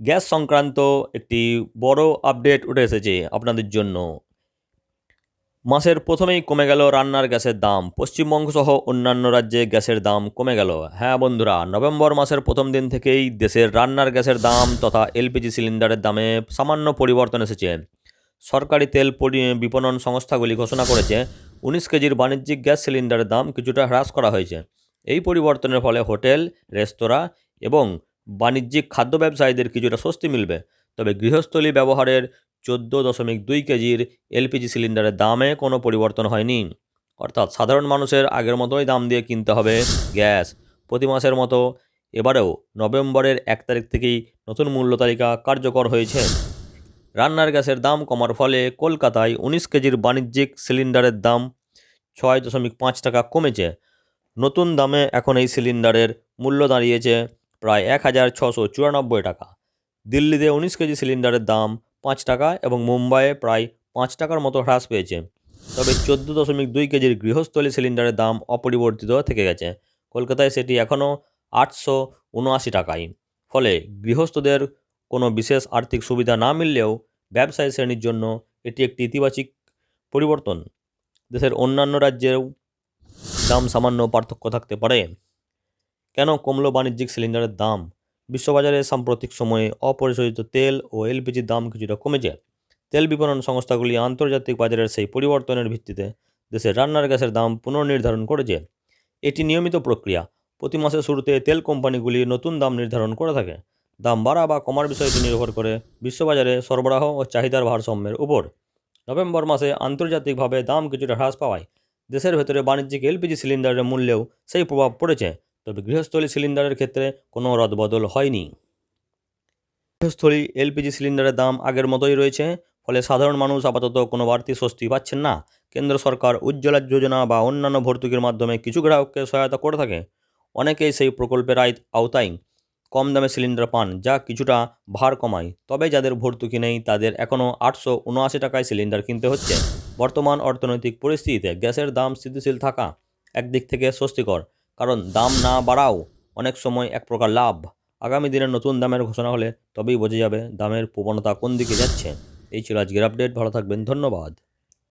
Gas সংক্রান্ত একটি বড় আপডেট উঠে এসেছে আপনাদের জন্য। মাসের প্রথমেই কমে গেল রান্নার গ্যাসের দাম। পশ্চিমবঙ্গ সহ অন্যান্য রাজ্যে গ্যাসের দাম কমে গেল। হ্যাঁ বন্ধুরা, নভেম্বর মাসের প্রথম দিন থেকেই দেশের রান্নার গ্যাসের দাম তথা এলপিজি সিলিন্ডারের দামে সামান্য পরিবর্তন এসেছে। সরকারি তেল বিপণন সংস্থাগুলি ঘোষণা করেছে, উনিশ কেজির বাণিজ্যিক গ্যাস সিলিন্ডারের দাম কিছুটা হ্রাস করা হয়েছে। এই পরিবর্তনের ফলে হোটেল, রেস্তোরাঁ এবং বাণিজ্যিক খাদ্য ব্যবসায়ীদের কিছুটা স্বস্তি মিলবে, তবে গৃহস্থলী ব্যবহারের চোদ্দ দশমিক দুই কেজির এলপিজি সিলিন্ডারের দামে কোনো পরিবর্তন হয়নি। অর্থাৎ সাধারণ মানুষের আগের মতোই দাম দিয়ে কিনতে হবে গ্যাস। প্রতি মাসের মতো এবারেও নভেম্বরের এক তারিখ থেকেই নতুন মূল্য তালিকা কার্যকর হয়েছে। রান্নার গ্যাসের দাম কমার ফলে কলকাতায় উনিশ কেজির বাণিজ্যিক সিলিন্ডারের দাম ছয় দশমিক পাঁচ টাকা কমেছে। নতুন দামে এখন এই সিলিন্ডারের মূল্য দাঁড়িয়েছে প্রায় এক হাজার ছশো চুরানব্বই টাকা। দিল্লিতে উনিশ কেজি সিলিন্ডারের দাম পাঁচ টাকা এবং মুম্বাইয়ে প্রায় পাঁচ টাকার মতো হ্রাস পেয়েছে। তবে চোদ্দ দশমিক দুই কেজির গৃহস্থলী সিলিন্ডারের দাম অপরিবর্তিত থেকে গেছে। কলকাতায় সেটি এখনও আটশো উনআশি টাকায়। ফলে গৃহস্থদের কোনো বিশেষ আর্থিক সুবিধা না মিললেও ব্যবসায়ী শ্রেণির জন্য এটি একটি ইতিবাচক পরিবর্তন। দেশের অন্যান্য রাজ্যেও দাম সামান্য পার্থক্য থাকতে পারে। কেন কমলো বাণিজ্যিক সিলিন্ডারের দাম? বিশ্ববাজারে সাম্প্রতিক সময়ে অপরিশোধিত তেল ও এলপিজির দাম কিছুটা কমেছে। তেল বিপণন সংস্থাগুলি আন্তর্জাতিক বাজারের সেই পরিবর্তনের ভিত্তিতে দেশের রান্নার গ্যাসের দাম পুনর্নির্ধারণ করেছে। এটি নিয়মিত প্রক্রিয়া। প্রতি মাসের শুরুতে তেল কোম্পানিগুলি নতুন দাম নির্ধারণ করে থাকে। দাম বাড়া বা কমার বিষয়টি নির্ভর করে বিশ্ববাজারে সরবরাহ ও চাহিদার ভারসাম্যের উপর। নভেম্বর মাসে আন্তর্জাতিকভাবে দাম কিছুটা হ্রাস পাওয়ায় দেশের ভেতরে বাণিজ্যিক এলপিজি সিলিন্ডারের মূল্যেও সেই প্রভাব পড়েছে। তবে গৃহস্থলী সিলিন্ডারের ক্ষেত্রে কোনো রদবদল হয়নি। গৃহস্থলী এলপিজি সিলিন্ডারের দাম আগের মতোই রয়েছে, ফলে সাধারণ মানুষ আপাতত কোনো বাড়তি স্বস্তি পাচ্ছেন না। কেন্দ্র সরকার উজ্জ্বলা যোজনা বা অন্যান্য ভর্তুকির মাধ্যমে কিছু গ্রাহককে সহায়তা করে থাকে। অনেকেই সেই প্রকল্পের আয় আওতায় কম দামে সিলিন্ডার পান, যা কিছুটা ভার কমায়। তবে যাদের ভর্তুকি নেই, তাদের এখনও আটশো উনআশি টাকায় সিলিন্ডার কিনতে হচ্ছে। বর্তমান অর্থনৈতিক পরিস্থিতিতে গ্যাসের দাম স্থিতিশীল থাকা একদিক থেকে স্বস্তিকর। কারণ দাম না বাড়াও অনেক সময় এক প্রকার লাভ। আগামী দিনে নতুন দামের ঘোষণা হলে তবেই বোঝা যাবে দামের প্রবণতা কোন দিকে যাচ্ছে। এই ছিল আজকের আপডেট ভালো থাকবেন। ধন্যবাদ।